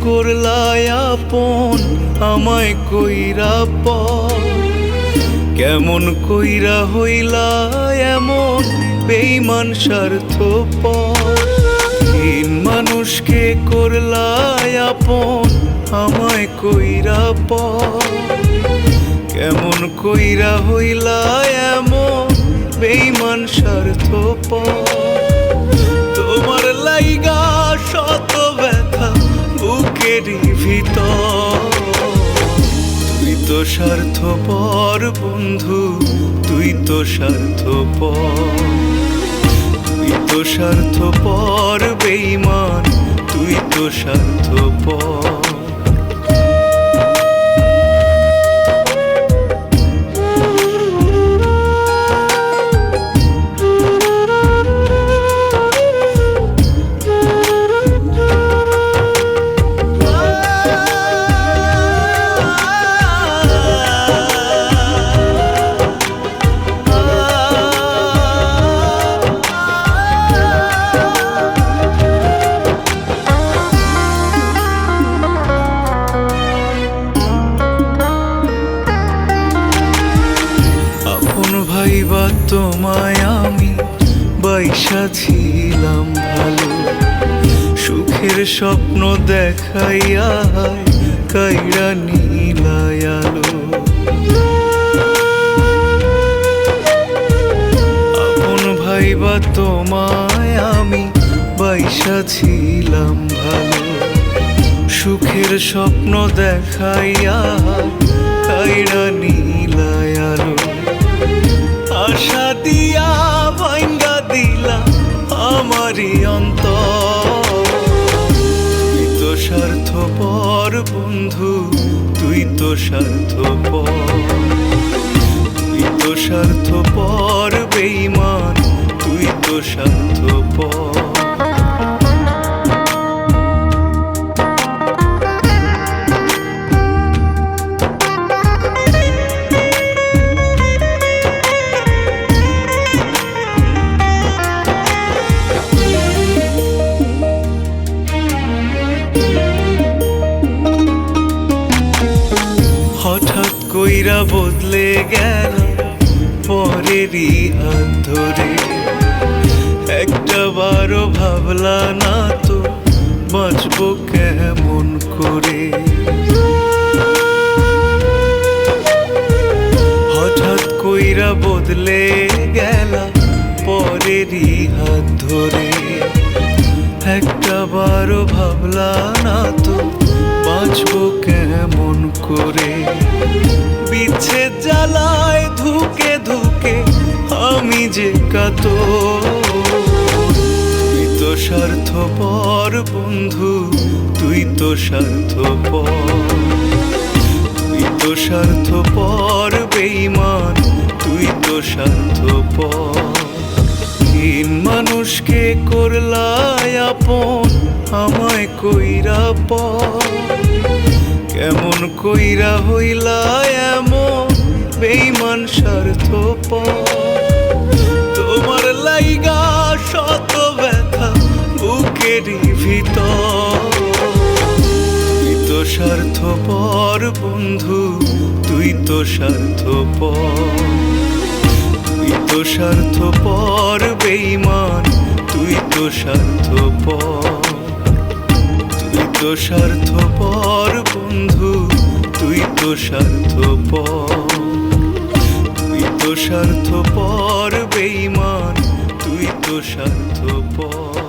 করলাই আপন, আমায় কইরা পর। কেমন কইরা হইলা এমন বেইমান স্বার্থ হীন মানুষকে করলাই আপন, আমায় কইরা পর। কেমন কইরা হইলা এমন বেইমান স্বার্থ তোমার বুকেরই ভিতর তুই তো স্বার্থপর বন্ধু, তুই তো স্বার্থপর। তুই তো স্বার্থপর বেইমান, তুই তো স্বার্থপর। ভাইবা তোমায় আমি বাইসা ছিলাম ভালো। সুখের স্বপ্ন দেখাইয়া কাইরা নীলায় আলো। আপন ভাইবা তোমায় আমি বাইসা ছিলাম ভালো। সুখের স্বপ্ন দেখাইয়া কাইরা নীলায় বন্ধু তুই তো স্বার্থপর। তুই তো স্বার্থ পর বেইমান তুই তো স্বার্থপর। কইরা বদলে গেল পরেরই ধরে একটা বারো ভাবলা না তো বাঁচবো কেমন করে। হঠাৎ কইরা বদলে গেল পরেরই হাত ধরে একটা বারো ভাবলা না তো বাঁচবো কেমন করে? বিচ্ছেদ জ্বালায় ধুকে ধুকে আমি যে কাত। তুই তো স্বার্থপর বন্ধু, তুই তো স্বার্থপর। তুই তো স্বার্থপর বেইমান, তুই তো স্বার্থপর। হীন মানুষকে করলাই আপন, আমায় কইরা পর। কেমন কইরা হইলা এমন বেইমান স্বার্থ প তোমার লাইগা শত ব্যথা বুকেরই ভিতর। তুই তো স্বার্থপর বন্ধু, তুই তো স্বার্থপর। তুই তো স্বার্থপর বেইমান তুই তো স্বার্থপর। তুই তো স্বার্থপর, বন্ধু। তুই তো স্বার্থপর। তুই তো স্বার্থপর বেইমান তুই তো স্বার্থ স্বার্থপর।